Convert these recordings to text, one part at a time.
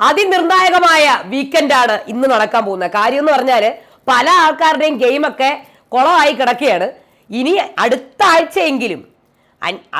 അതിനിർണായകമായ ആണ് ഇന്ന് നടക്കാൻ പോകുന്നത്. കാര്യം എന്ന് പറഞ്ഞാൽ പല ആൾക്കാരുടെയും ഗെയിമൊക്കെ കുളമായി കിടക്കുകയാണ്. ഇനി അടുത്ത ആഴ്ചയെങ്കിലും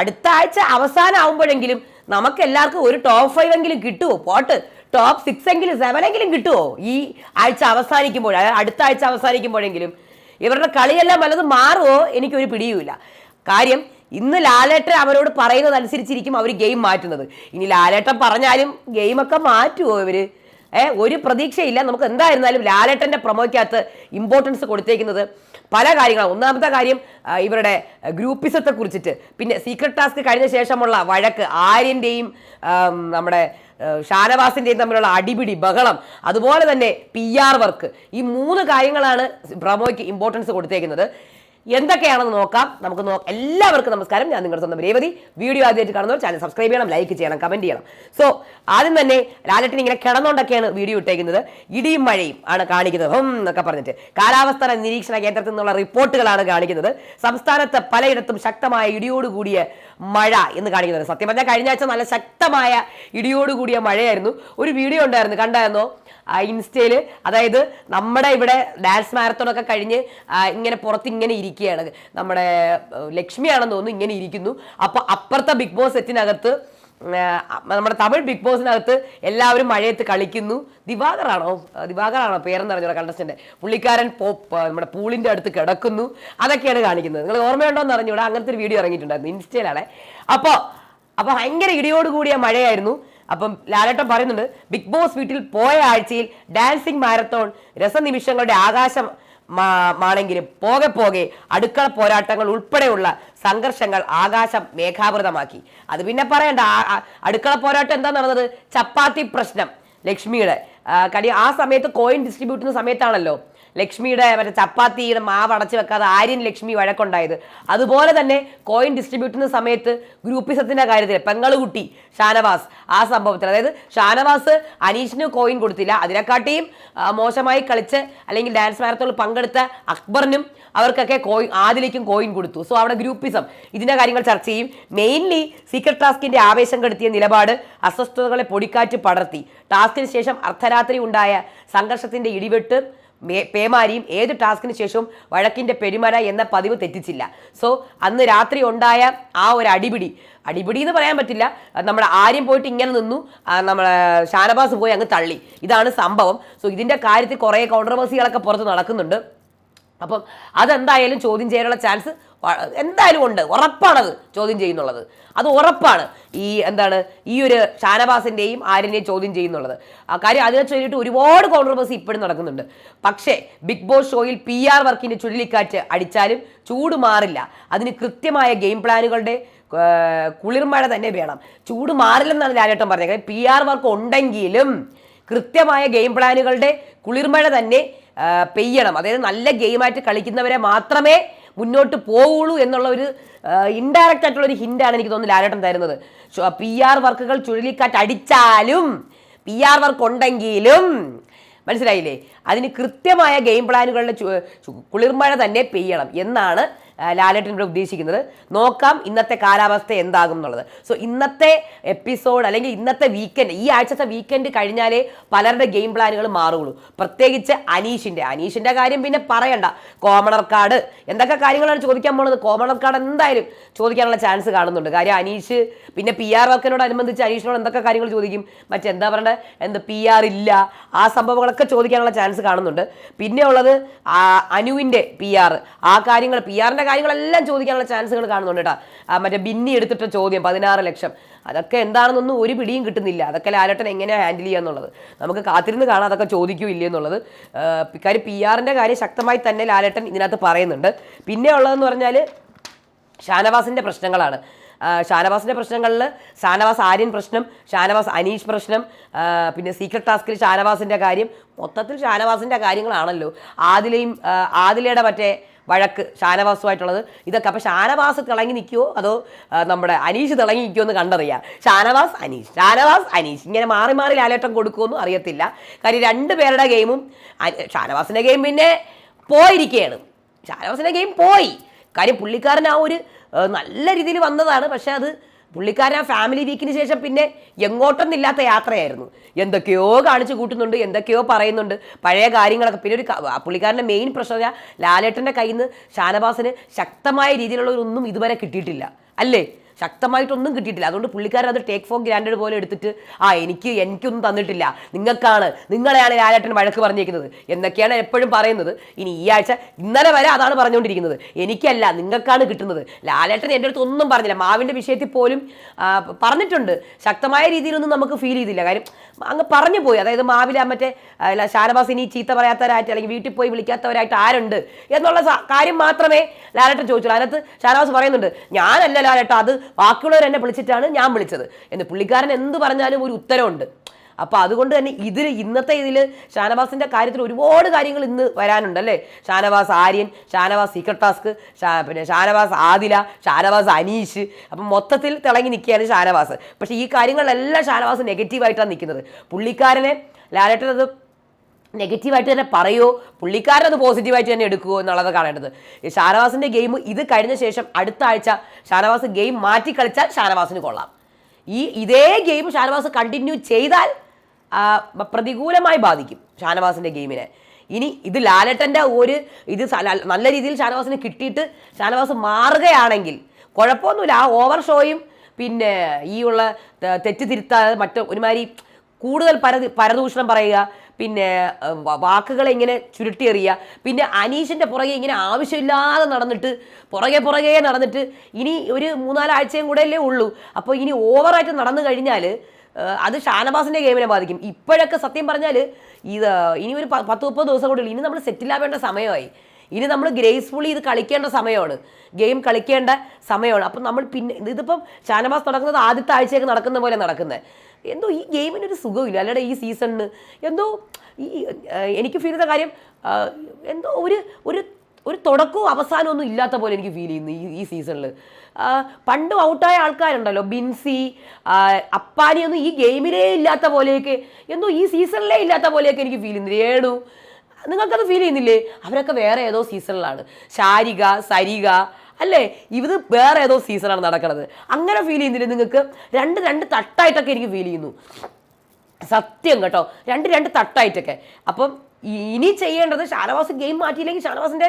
അടുത്ത ആഴ്ച അവസാനം ആവുമ്പോഴെങ്കിലും നമുക്ക് എല്ലാവർക്കും ഒരു ടോപ്പ് ഫൈവ് എങ്കിലും കിട്ടുമോ പോട്ട് ടോപ്പ് സിക്സ് എങ്കിലും സെവൻ എങ്കിലും കിട്ടുമോ ഈ ആഴ്ച അവസാനിക്കുമ്പോൾ അടുത്ത ആഴ്ച അവസാനിക്കുമ്പോഴെങ്കിലും ഇവരുടെ കളിയെല്ലാം വല്ലതും മാറുമോ എനിക്കൊരു പിടിയുമില്ല. കാര്യം ഇന്ന് ലാലേട്ടൻ അവരോട് പറയുന്നത് അനുസരിച്ചിരിക്കും അവർ ഗെയിം മാറ്റുന്നത്. ഇനി ലാലേട്ടൻ പറഞ്ഞാലും ഗെയിമൊക്കെ മാറ്റുമോ ഇവർ ഏ ഒരു പ്രതീക്ഷയില്ല. നമുക്ക് എന്തായിരുന്നാലും ലാലേട്ടന്റെ പ്രൊമോയ്ക്കകത്ത് ഇമ്പോർട്ടൻസ് കൊടുത്തേക്കുന്നത് പല കാര്യങ്ങളാണ് ഒന്നാമത്തെ കാര്യം ഇവരുടെ ഗ്രൂപ്പിസത്തെ കുറിച്ചിട്ട്. പിന്നെ സീക്രട്ട് ടാസ്ക് കഴിഞ്ഞ ശേഷമുള്ള വഴക്ക് ആര്യന്റെയും നമ്മുടെ ഷാനവാസിന്റെയും തമ്മിലുള്ള അടിപിടി ബഹളം അതുപോലെ തന്നെ പി ആർ വർക്ക് ഈ മൂന്ന് കാര്യങ്ങളാണ് പ്രൊമോയ്ക്ക് ഇമ്പോർട്ടൻസ് കൊടുത്തേക്കുന്നത്. എന്തൊക്കെയാണെന്ന് നോക്കാം. നമുക്ക് എല്ലാവർക്കും നമസ്കാരം. ഞാൻ നിങ്ങളുടെ സ്വന്തം രേവതി. വീഡിയോ ആദ്യമായിട്ട് കാണുന്നവർ ചാനൽ സബ്സ്ക്രൈബ് ചെയ്യണം ലൈക്ക് ചെയ്യണം കമന്റ് ചെയ്യണം. സോ ആദ്യം തന്നെ ലാലട്ടൻ ഇങ്ങനെ കിടന്നുകൊണ്ടൊക്കെയാണ് വീഡിയോ ഇട്ടേക്കുന്നത്. ഇടിയും മഴയും ആണ് കാണിക്കുന്നത്. എന്നൊക്കെ പറഞ്ഞിട്ട്. കാലാവസ്ഥ നിരീക്ഷണ കേന്ദ്രത്തിൽ നിന്നുള്ള റിപ്പോർട്ടുകളാണ് കാണിക്കുന്നത്. സംസ്ഥാനത്ത് പലയിടത്തും ശക്തമായ ഇടിയോടുകൂടിയ മഴ എന്ന് കാണിക്കുന്നത്. സത്യം പറഞ്ഞാൽ കഴിഞ്ഞ ആഴ്ച നല്ല ശക്തമായ ഇടിയോടുകൂടിയ മഴയായിരുന്നു. ഒരു വീഡിയോ ഉണ്ടായിരുന്നു കണ്ടായിരുന്നോ? ഇൻസ്റ്റയിൽ അതായത് നമ്മുടെ ഇവിടെ ഡാൻസ് മാരത്തോൺ ഒക്കെ കഴിഞ്ഞ് ഇങ്ങനെ പുറത്ത് ഇങ്ങനെ ഇരിക്കുകയാണ്. നമ്മുടെ ലക്ഷ്മിയാണെന്ന് തോന്നുന്നു ഇങ്ങനെ ഇരിക്കുന്നു. അപ്പോൾ അപ്പുറത്തെ ബിഗ് ബോസ് സെറ്റിനകത്ത് നമ്മുടെ തമിഴ് ബിഗ് ബോസിനകത്ത് എല്ലാവരും മഴയത്ത് കളിക്കുന്നു. ദിവാകറാണോ ദിവാകറാണോ പേരെന്ന് അറിഞ്ഞോ കണ്ടസ്റ്റന്റ് പുള്ളിക്കാരൻ നമ്മുടെ പൂളിന്റെ അടുത്ത് കിടക്കുന്നു. അതൊക്കെയാണ് കാണിക്കുന്നത്. നിങ്ങൾ ഓർമ്മയുണ്ടോ എന്ന് അറിഞ്ഞൂടാ. അങ്ങനത്തെ ഒരു വീഡിയോ ഇറങ്ങിയിട്ടുണ്ടായിരുന്നു ഇൻസ്റ്റയിലാണ്. അപ്പോൾ അപ്പോൾ ഭയങ്കര ഇടിയോട് കൂടിയ മഴയായിരുന്നു. അപ്പം ലാലേട്ടൻ പറയുന്നുണ്ട് ബിഗ് ബോസ് വീട്ടിൽ പോയ ആഴ്ചയിൽ ഡാൻസിങ് മാരത്തോൺ രസനിമിഷങ്ങളുടെ ആകാശം മാണെങ്കിലും പോകെ പോകെ അടുക്കള പോരാട്ടങ്ങൾ ഉൾപ്പെടെയുള്ള സംഘർഷങ്ങൾ ആകാശം മേഘാവൃതമാക്കി. അത് പിന്നെ പറയണ്ട അടുക്കള പോരാട്ടം എന്താ നടന്നത്? ചപ്പാത്തി പ്രശ്നം. ലക്ഷ്മിയുടെ കാര്യം ആ സമയത്ത് കോയിൻ ഡിസ്ട്രിബ്യൂട്ട് ചെയ്യുന്ന സമയത്താണല്ലോ. ലക്ഷ്മിയുടെ മറ്റേ ചപ്പാത്തിയുടെ മാവ് അടച്ചു വെക്കാതെ ആര്യൻ ലക്ഷ്മി വഴക്കുണ്ടായത്. അതുപോലെ തന്നെ കോയിൻ ഡിസ്ട്രിബ്യൂട്ട് ചെയ്യുന്ന സമയത്ത് ഗ്രൂപ്പിസത്തിന്റെ കാര്യത്തിൽ പെങ്ങളുകുട്ടി ഷാനവാസ് ആ സംഭവത്തിൽ അതായത് ഷാനവാസ് അനീഷിന് കോയിൻ കൊടുത്തില്ല. അതിനെക്കാട്ടിയും മോശമായി കളിച്ച് അല്ലെങ്കിൽ ഡാൻസ് മാരത്തോൾ പങ്കെടുത്ത അക്ബറിനും അവർക്കൊക്കെ കോയിൻ ആദിലേക്കും കോയിൻ കൊടുത്തു. സോ അവിടെ ഗ്രൂപ്പിസം ഇതിന്റെ കാര്യങ്ങൾ ചർച്ച ചെയ്യും. മെയിൻലി സീക്രട്ട് ടാസ്കിന്റെ ആവേശം കെടുത്തിയ നിലപാട് അസ്വസ്ഥതകളെ പൊടിക്കാറ്റ് പടർത്തി. ടാസ്കിന് ശേഷം അർദ്ധരാത്രി ഉണ്ടായ സംഘർഷത്തിന്റെ ഇടിവെട്ട് പേമാരിയും ഏത് ടാസ്കിന് ശേഷവും വഴക്കിന്റെ പെരുമല എന്ന പതിവ് തെറ്റിച്ചില്ല. സോ അന്ന് രാത്രി ഉണ്ടായ ആ ഒരു അടിപിടി അടിപിടി എന്ന് പറയാൻ പറ്റില്ല. നമ്മുടെ ആര്യം പോയിട്ട് ഇങ്ങനെ നിന്നു. നമ്മളെ ഷാനബാസ് പോയി അങ്ങ് തള്ളി. ഇതാണ് സംഭവം. സോ ഇതിന്റെ കാര്യത്തിൽ കുറേ കോൺട്രവേഴ്സികളൊക്കെ പുറത്ത് നടക്കുന്നുണ്ട്. അപ്പം അതെന്തായാലും ചോദ്യം ചെയ്യാനുള്ള ചാൻസ് എന്തായാലും ഉണ്ട്. ഉറപ്പാണത് ചോദ്യം ചെയ്യുന്നുള്ളത്. അത് ഉറപ്പാണ്. ഈ എന്താണ് ഈ ഒരു ഷാനവാസിന്റെയും ആര്യനെയും ചോദ്യം ചെയ്യുന്നുള്ളത്. ആ കാര്യം അതിനെ ചൊല്ലിയിട്ട് ഒരുപാട് കോൺട്രവേഴ്സി ഇപ്പോഴും നടക്കുന്നുണ്ട്. പക്ഷേ ബിഗ് ബോസ് ഷോയിൽ പി ആർ വർക്കിന്റെ ചുഴലിക്കാറ്റ് അടിച്ചാലും ചൂട് മാറില്ല. അതിന് കൃത്യമായ ഗെയിം പ്ലാനുകളുടെ കുളിർമഴ തന്നെ വേണം. ചൂട് മാറില്ലെന്നാണ് ലാലേട്ടൻ പറഞ്ഞത്. പി ആർ വർക്ക് ഉണ്ടെങ്കിലും കൃത്യമായ ഗെയിം പ്ലാനുകളുടെ കുളിർമഴ തന്നെ പെയ്യണം. അതായത് നല്ല ഗെയിമായിട്ട് കളിക്കുന്നവരെ മാത്രമേ മുന്നോട്ട് പോവുള്ളൂ എന്നുള്ള ഒരു ഇൻഡയറക്റ്റ് ആയിട്ടുള്ള ഒരു ഹിന്റാണ് എനിക്ക് തോന്നുന്നു ലാലേട്ടൻ തരുന്നത്. പി ആർ വർക്കുകൾ ചുഴലിക്കാറ്റ് അടിച്ചാലും പി ആർ വർക്ക് ഉണ്ടെങ്കിലും മനസ്സിലായില്ലേ? അതിന് കൃത്യമായ ഗെയിം പ്ലാനുകളുടെ കുളിർമഴ തന്നെ പെയ്യണം എന്നാണ് ലാലേട്ടൻ ഇവിടെ ഉദ്ദേശിക്കുന്നത് നോക്കാം ഇന്നത്തെ കാലാവസ്ഥ എന്താകും എന്നുള്ളത്. സോ ഇന്നത്തെ എപ്പിസോഡ് അല്ലെങ്കിൽ ഇന്നത്തെ വീക്കെൻഡ് ഈ ആഴ്ചത്തെ വീക്കെൻഡ് കഴിഞ്ഞാലേ പലരുടെ ഗെയിം പ്ലാനുകൾ മാറുകയുള്ളൂ. പ്രത്യേകിച്ച് അനീഷിന്റെ അനീഷിന്റെ കാര്യം പിന്നെ പറയണ്ട. കോമണർ കാർഡ് എന്തൊക്കെ കാര്യങ്ങളാണ് ചോദിക്കാൻ പോണത്? കോമണർ കാർഡ് എന്തായാലും ചോദിക്കാനുള്ള ചാൻസ് കാണുന്നുണ്ട്. കാര്യം അനീഷ് പിന്നെ പി ആർ വർക്കിനോടനുബന്ധിച്ച് അനീഷിനോട് എന്തൊക്കെ കാര്യങ്ങൾ ചോദിക്കും? മറ്റെന്താ പറയുന്നത് എന്ത് പി ആർ ഇല്ല. ആ സംഭവങ്ങളൊക്കെ ചോദിക്കാനുള്ള ചാൻസ് കാണുന്നുണ്ട്. പിന്നെ ഉള്ളത് അനുവിന്റെ പി ആർ ആ കാര്യങ്ങൾ പി ആറിന്റെ കാര്യങ്ങളെല്ലാം ചോദിക്കാനുള്ള ചാൻസുകൾ കാണുന്നുണ്ട് കേട്ടോ. മറ്റേ ബിന്നി എടുത്തിട്ട ചോദ്യം പതിനാറ് ലക്ഷം. അതൊക്കെ എന്താണെന്നൊന്നും ഒരു പിടിയും കിട്ടുന്നില്ല. അതൊക്കെ ലാലട്ടൻ എങ്ങനെയാണ് ഹാൻഡിൽ ചെയ്യുക എന്നുള്ളത്? നമുക്ക് കാത്തിരുന്ന് കാണാം അതൊക്കെ ചോദിക്കൂ ഇല്ല എന്നുള്ളത്. കാര്യം പി ആറിന്റെ കാര്യം ശക്തമായി തന്നെ ലാലട്ടൻ ഇതിനകത്ത് പറയുന്നുണ്ട്. പിന്നെ ഉള്ളതെന്ന് പറഞ്ഞാൽ ഷാനവാസിന്റെ പ്രശ്നങ്ങളാണ്. ഷാനവാസിന്റെ പ്രശ്നങ്ങളിൽ ഷാനവാസ് ആര്യൻ പ്രശ്നം ഷാനവാസ് അനീഷ് പ്രശ്നം പിന്നെ സീക്രട്ട് ടാസ്കിൽ ഷാനവാസിന്റെ കാര്യം. മൊത്തത്തിൽ ഷാനവാസിന്റെ കാര്യങ്ങളാണല്ലോ. ആദിലയും ആദിലയുടെ മറ്റേ വഴക്ക് ഷാനവാസുമായിട്ടുള്ളത്. ഇതൊക്കെ അപ്പം ഷാനവാസ് തിളങ്ങി നിൽക്കുമോ അതോ നമ്മുടെ അനീഷ് തിളങ്ങി നിൽക്കുമോ എന്ന് കണ്ടറിയാം. ഷാനവാസ് അനീഷ്. ഷാനവാസ് അനീഷ്. ഇങ്ങനെ മാറി മാറി ലാലേട്ടം കൊടുക്കുമെന്നും അറിയത്തില്ല. കാര്യം രണ്ട് പേരുടെ ഗെയിമും ഷാനവാസിന്റെ ഗെയിം പിന്നെ പോയിരിക്കുകയാണ് ഷാനവാസിന്റെ ഗെയിം പോയി. കാര്യം പുള്ളിക്കാരൻ ആ ഒരു നല്ല രീതിയിൽ വന്നതാണ്. പക്ഷേ അത് പുള്ളിക്കാരൻ ആ ഫാമിലി വീക്കിന് ശേഷം പിന്നെ എങ്ങോട്ടൊന്നില്ലാത്ത യാത്രയായിരുന്നു. എന്തൊക്കെയോ കാണിച്ചു കൂട്ടുന്നുണ്ട് എന്തൊക്കെയോ പറയുന്നുണ്ട് പഴയ കാര്യങ്ങളൊക്കെ. പിന്നെ ഒരു പുള്ളിക്കാരന്റെ മെയിൻ പ്രശ്നം ലാലേട്ടന്റെ കയ്യിൽ നിന്ന് ഷാനവാസിന് ശക്തമായ രീതിയിലുള്ള ഒന്നും ഇതുവരെ കിട്ടിയിട്ടില്ല. അല്ലേ? ശക്തമായിട്ടൊന്നും കിട്ടിയിട്ടില്ല. അതുകൊണ്ട് പുള്ളിക്കാരൻ അത് ടേക്ക് ഫോർ ഗ്രാൻഡഡ് പോലെ എടുത്തിട്ട് ആ എനിക്ക് എനിക്കൊന്നും തന്നിട്ടില്ല. നിങ്ങൾക്കാണ് നിങ്ങളെയാണ് ലാലേട്ടൻ വഴക്ക് പറഞ്ഞിരിക്കുന്നത്. എന്നൊക്കെയാണ് എപ്പോഴും പറയുന്നത്. ഇനി ഈ ആഴ്ച ഇന്നലെ വരെ അതാണ് പറഞ്ഞുകൊണ്ടിരിക്കുന്നത്. എനിക്കല്ല നിങ്ങൾക്കാണ് കിട്ടുന്നത്. ലാലേട്ടൻ എന്റെ അടുത്ത് ഒന്നും പറഞ്ഞില്ല. മാവിന്റെ വിഷയത്തിൽ പോലും പറഞ്ഞിട്ടുണ്ട്. ശക്തമായ രീതിയിലൊന്നും നമുക്ക് ഫീൽ ചെയ്തില്ല. കാര്യം അങ്ങ് പറഞ്ഞു പോയി. അതായത് മാവില മറ്റേ ഷാനവാസ് ഇനി ചീത്ത പറയാത്തവരായിട്ട് അല്ലെങ്കിൽ വീട്ടിൽ പോയി വിളിക്കാത്തവരായിട്ട് ആരുണ്ട് എന്നുള്ള കാര്യം മാത്രമേ ലാലേട്ടൻ ചോദിച്ചുള്ളൂ. അതിനകത്ത് ഷാനവാസ് പറയുന്നുണ്ട് ഞാനല്ല ലാലേട്ട അത് ബാക്കിയുള്ളവർ എന്നെ വിളിച്ചിട്ടാണ് ഞാൻ വിളിച്ചത്. എന്ന് പുള്ളിക്കാരൻ എന്ത് പറഞ്ഞാലും ഒരു ഉത്തരവുണ്ട്. അപ്പോൾ അതുകൊണ്ട് തന്നെ ഇതിൽ ഇന്നത്തെ ഇതിൽ ഷാനവാസിന്റെ കാര്യത്തിൽ ഒരുപാട് കാര്യങ്ങൾ ഇന്ന് വരാനുണ്ട് അല്ലേ? ഷാനവാസ് ആര്യൻ ഷാനവാസ് സീക്രട്ട് ടാസ്ക് പിന്നെ ഷാനവാസ് ആദില ഷാനവാസ് അനീഷ്. അപ്പം മൊത്തത്തിൽ തിളങ്ങി നിൽക്കുകയാണ് ഷാനവാസ്. പക്ഷേ ഈ കാര്യങ്ങളെല്ലാം ഷാനവാസ് നെഗറ്റീവായിട്ടാണ് നിൽക്കുന്നത്. പുള്ളിക്കാരനെ ലാലേട്ടൻ അത് നെഗറ്റീവായിട്ട് തന്നെ പറയുമോ പുള്ളിക്കാരൻ അത് പോസിറ്റീവായിട്ട് തന്നെ എടുക്കുമോ എന്നുള്ളത് കാണേണ്ടത്. ഷാനവാസിന്റെ ഗെയിം ഇത് കഴിഞ്ഞ ശേഷം അടുത്ത ആഴ്ച ഷാനവാസ് ഗെയിം മാറ്റി കളിച്ചാൽ ഷാനവാസിന് കൊള്ളാം. ഈ ഇതേ ഗെയിം ഷാനവാസ് കണ്ടിന്യൂ ചെയ്താൽ പ്രതികൂലമായി ബാധിക്കും ഷാനവാസിന്റെ ഗെയിമിനെ. ഇനി ഇത് ലാലട്ടന്റെ ഒരു ഇത് നല്ല രീതിയിൽ ഷാനവാസിന് കിട്ടിയിട്ട് ഷാനവാസ് മാറുകയാണെങ്കിൽ കുഴപ്പമൊന്നുമില്ല. ആ ഓവർ ഷോയും പിന്നെ ഈ ഉള്ള തെറ്റ് തിരുത്താതെ മറ്റു ഒരുമാതിരി കൂടുതൽ പരതി പരദൂഷണം പറയുക പിന്നെ വാക്കുകളെ ഇങ്ങനെ ചുരുട്ടിയെറിയുക പിന്നെ അനീഷിന്റെ പുറകെ ഇങ്ങനെ ആവശ്യമില്ലാതെ നടന്നിട്ട് പുറകെ പുറകെ നടന്നിട്ട് ഇനി ഒരു മൂന്നാലാഴ്ചയും കൂടെ അല്ലേ ഉള്ളൂ. അപ്പോൾ ഇനി ഓവറായിട്ട് നടന്നു കഴിഞ്ഞാൽ അത് ഷാനവാസിന്റെ ഗെയിമിനെ ബാധിക്കും. ഇപ്പോഴൊക്കെ സത്യം പറഞ്ഞാൽ ഇത് ഇനി ഒരു പത്ത് മുപ്പത് ദിവസം കൂടെ ഇനി നമ്മൾ സെറ്റിലാവേണ്ട സമയമായി. ഇനി നമ്മൾ ഗ്രേസ്ഫുള്ളി ഇത് കളിക്കേണ്ട സമയമാണ്. ഗെയിം കളിക്കേണ്ട സമയമാണ്. അപ്പം നമ്മൾ പിന്നെ ഇതിപ്പം ഷാനവാസ് നടക്കുന്നത് ആദ്യത്തെ ആഴ്ചയൊക്കെ നടക്കുന്ന പോലെ നടക്കുന്നത് എന്തോ ഈ ഗെയിമിനൊരു സുഖമില്ല അല്ലാതെ ഈ സീസണിന് എന്തോ ഈ എനിക്ക് ഫീൽ ചെയ്ത കാര്യം എന്തോ ഒരു ഒരു ഒരു തുടക്കവും അവസാനവും ഒന്നും ഇല്ലാത്ത പോലെ എനിക്ക് ഫീൽ ചെയ്യുന്നു ഈ ഈ സീസണിൽ പണ്ട് ഔട്ടായ ആൾക്കാരുണ്ടല്ലോ. ബിൻസി അപ്പാനിയൊന്നും ഈ ഗെയിമിലേ ഇല്ലാത്ത പോലെയൊക്കെ എന്തോ ഈ സീസണിലേ ഇല്ലാത്ത പോലെയൊക്കെ എനിക്ക് ഫീൽ ചെയ്യുന്നു. രേണു നിങ്ങൾക്കത് ഫീൽ ചെയ്യുന്നില്ലേ? അവരൊക്കെ വേറെ ഏതോ സീസണിലാണ് ശാരിക സരിക അല്ലേ? ഇത് വേറെ ഏതോ സീസണാണ് നടക്കുന്നത് അങ്ങനെ ഫീൽ ചെയ്യുന്നില്ലേ നിങ്ങൾക്ക്? രണ്ട് രണ്ട് തട്ടായിട്ടൊക്കെ എനിക്ക് ഫീൽ ചെയ്യുന്നു. സത്യം കേട്ടോ. രണ്ട് രണ്ട് തട്ടായിട്ടൊക്കെ. അപ്പം ഇനി ചെയ്യേണ്ടത് ഷാനവാസ് ഗെയിം മാറ്റിയില്ലെങ്കിൽ ഷാനവാസിന്റെ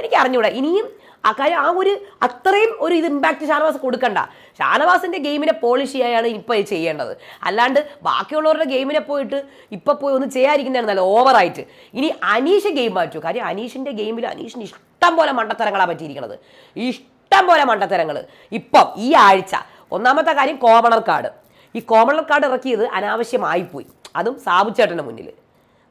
എനിക്ക് അറിഞ്ഞൂടാ ഇനിയും ആ കാര്യം ആ ഒരു അത്രയും ഒരു ഇത് ഇമ്പാക്റ്റ് ഷാനവാസ് കൊടുക്കണ്ട. ഷാനവാസിന്റെ ഗെയിമിനെ പോളിഷ് ചെയ്യാനാണ് ഇപ്പോൾ ചെയ്യേണ്ടത്. അല്ലാണ്ട് ബാക്കിയുള്ളവരുടെ ഗെയിമിനെ പോയിട്ട് ഇപ്പോൾ പോയി ഒന്ന് ചെയ്യാതിരിക്കുന്നതാണ് നല്ല ഓവറായിട്ട് ഇനി അനീഷ് ഗെയിം മാറ്റൂ. കാര്യം അനീഷിന്റെ ഗെയിമിൽ അനീഷിന് ഇഷ്ടം പോലെ മണ്ടത്തരങ്ങളാണ് പറ്റിയിരിക്കുന്നത് ഇഷ്ടം പോലെ മണ്ടത്തരങ്ങൾ ഇപ്പം ഈ ആഴ്ച ഒന്നാമത്തെ കാര്യം കോമണർ കാർഡ്. ഈ കോമണർ കാർഡ് ഇറക്കിയത് അനാവശ്യമായിപ്പോയി. അതും സാബുച്ചേട്ടന്റെ മുന്നിൽ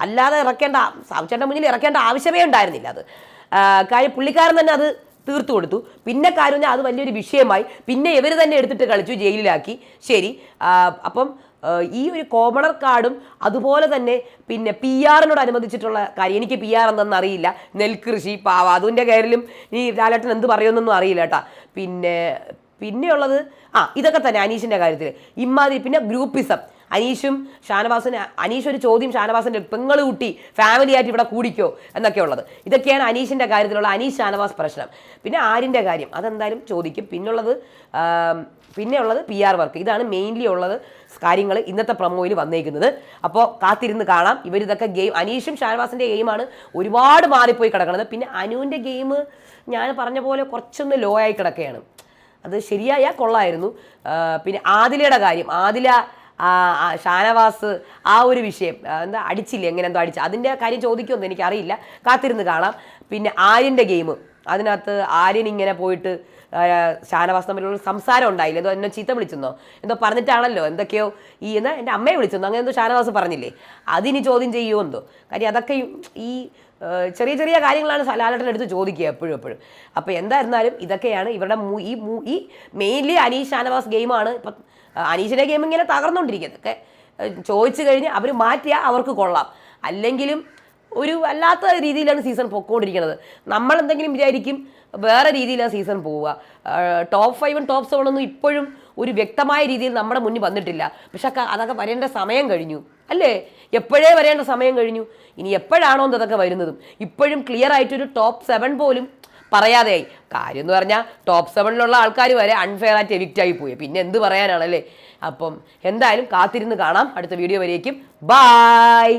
അല്ലാതെ ഇറക്കേണ്ട സാബുച്ചേട്ടന്റെ മുന്നിൽ ഇറക്കേണ്ട ആവശ്യമേ ഉണ്ടായിരുന്നില്ല അത്. കാര്യം പുള്ളിക്കാരൻ തന്നെ അത് തീർത്തു കൊടുത്തു. പിന്നെ കാര്യം പറഞ്ഞാൽ അത് വലിയൊരു വിഷയമായി. പിന്നെ ഇവർ തന്നെ എടുത്തിട്ട് കളിച്ചു ജയിലിലാക്കി. ശരി. അപ്പം ഈ ഒരു കോമണർ കാർഡും അതുപോലെ തന്നെ പിന്നെ പി ആറിനോട് അനുബന്ധിച്ചിട്ടുള്ള കാര്യം. എനിക്ക് പി ആർ എന്തെന്ന് അറിയില്ല. നെൽകൃഷി പാവ അതിന്റെ കാര്യത്തിലും ഈ ലാലേട്ടൻ എന്ത് പറയുമെന്നൊന്നും അറിയില്ല കേട്ടാ. പിന്നെ പിന്നെയുള്ളത് ആ ഇതൊക്കെ തന്നെ അനീഷിന്റെ കാര്യത്തിൽ ഇമ്മാതിരി പിന്നെ ഗ്രൂപ്പിസം. അനീഷും ഷാനവാസിന് അനീഷ് ഒരു ചോദ്യം ഷാനവാസിന്റെ പെങ്ങൾ കൂട്ടി ഫാമിലി ആയിട്ട് ഇവിടെ കൂടിക്കോ എന്നൊക്കെ ഉള്ളത് ഇതൊക്കെയാണ് അനീഷിന്റെ കാര്യത്തിലുള്ള അനീഷ് ഷാനവാസ് പ്രശ്നം. പിന്നെ ആരിന്റെ കാര്യം. അതെന്തായാലും ചോദിക്കും. പിന്നുള്ളത് പിന്നെ പിന്നെയുള്ളത് പി ആർ വർക്ക് ഇതാണ് മെയിൻലി ഉള്ളത് കാര്യങ്ങൾ ഇന്നത്തെ പ്രൊമോയിൽ വന്നേക്കുന്നത്. അപ്പോൾ കാത്തിരുന്ന് കാണാം. ഇവരിതൊക്കെ ഗെയിം അനീഷും ഷാനവാസിന്റെ ഗെയിമാണ് ഒരുപാട് മാറിപ്പോയി കിടക്കുന്നത് പിന്നെ അനുവിന്റെ ഗെയിം ഞാൻ പറഞ്ഞ പോലെ കുറച്ചൊന്ന് ലോ ആയി കിടക്കുകയാണ്. അത് ശരിയായ കൊള്ളായിരുന്നു. പിന്നെ ആദിലയുടെ കാര്യം. ആദില ഷാനവാസ് ആ ഒരു വിഷയം ആ, എന്താ അടിച്ചില്ല എങ്ങനെ എന്തോ അടിച്ചു. അതിന്റെ കാര്യം ചോദിക്കുമെന്ന് എനിക്കറിയില്ല. കാത്തിരുന്ന് കാണാം. പിന്നെ ആര്യന്റെ ഗെയിം അതിനകത്ത് ആര്യൻ ഇങ്ങനെ പോയിട്ട് ആ, ഷാനവാസ് തമ്മിലുള്ള സംസാരം ഉണ്ടായില്ല? എന്തോ എന്നെ ചീത്ത വിളിച്ചെന്നോ? എന്തോ പറഞ്ഞിട്ടാണല്ലോ? എന്തൊക്കെയോ ഈ എന്നാ എന്റെ അമ്മയെ വിളിച്ചെന്നോ? അങ്ങനെ എന്തോ ഷാനവാസ് പറഞ്ഞില്ലേ? അതിനി ചോദ്യം ചെയ്യുമോ എന്തോ? കാര്യം അതൊക്കെ ഈ- ചെറിയ ചെറിയ കാര്യങ്ങളാണ് ലാലേട്ടൻ എടുത്ത് ചോദിക്കുക എപ്പോഴും എപ്പോഴും. അപ്പോൾ എന്തായിരുന്നാലും ഇതൊക്കെയാണ് ഇവരുടെ ഈ ഈ മെയിൻലി അനീഷ് ഷാനവാസ് ഗെയിമാണ്. ഇപ്പം അനീഷിന്റെ ഗെയിം ഇങ്ങനെ തകർന്നുകൊണ്ടിരിക്കുന്നത് ഒക്കെ ചോദിച്ചു കഴിഞ്ഞ് അവർ മാറ്റിയാൽ അവർക്ക് കൊള്ളാം. അല്ലെങ്കിലും ഒരു വല്ലാത്ത രീതിയിലാണ് സീസൺ പൊക്കോണ്ടിരിക്കുന്നത്. നമ്മൾ എന്തെങ്കിലും വിചാരിക്കും വേറെ രീതിയിലാണ് സീസൺ പോവുക. ടോപ്പ് ഫൈവും ടോപ്പ് സെവനൊന്നും ഇപ്പോഴും ഒരു വ്യക്തമായ രീതിയിൽ നമ്മുടെ മുന്നിൽ വന്നിട്ടില്ല. പക്ഷെ അതൊക്കെ വരേണ്ട സമയം കഴിഞ്ഞു. അല്ലേ? എപ്പോഴേ വരേണ്ട സമയം കഴിഞ്ഞു. ഇനി എപ്പോഴാണോ എന്നതൊക്കെ വരുന്നതും? ഇപ്പോഴും ക്ലിയർ ആയിട്ടൊരു ടോപ്പ് സെവൻ പോലും പറയാതെയായി കാര്യം എന്ന് പറഞ്ഞാൽ ടോപ്പ് സെവനിലുള്ള ആൾക്കാർ വരെ അൺഫെയർ ആയിട്ട് എവിക്റ്റ് ആയി പോയി. പിന്നെ എന്ത് പറയാനാണല്ലേ? അപ്പം എന്തായാലും കാത്തിരുന്ന് കാണാം. അടുത്ത വീഡിയോ വരേക്കും. ബായ്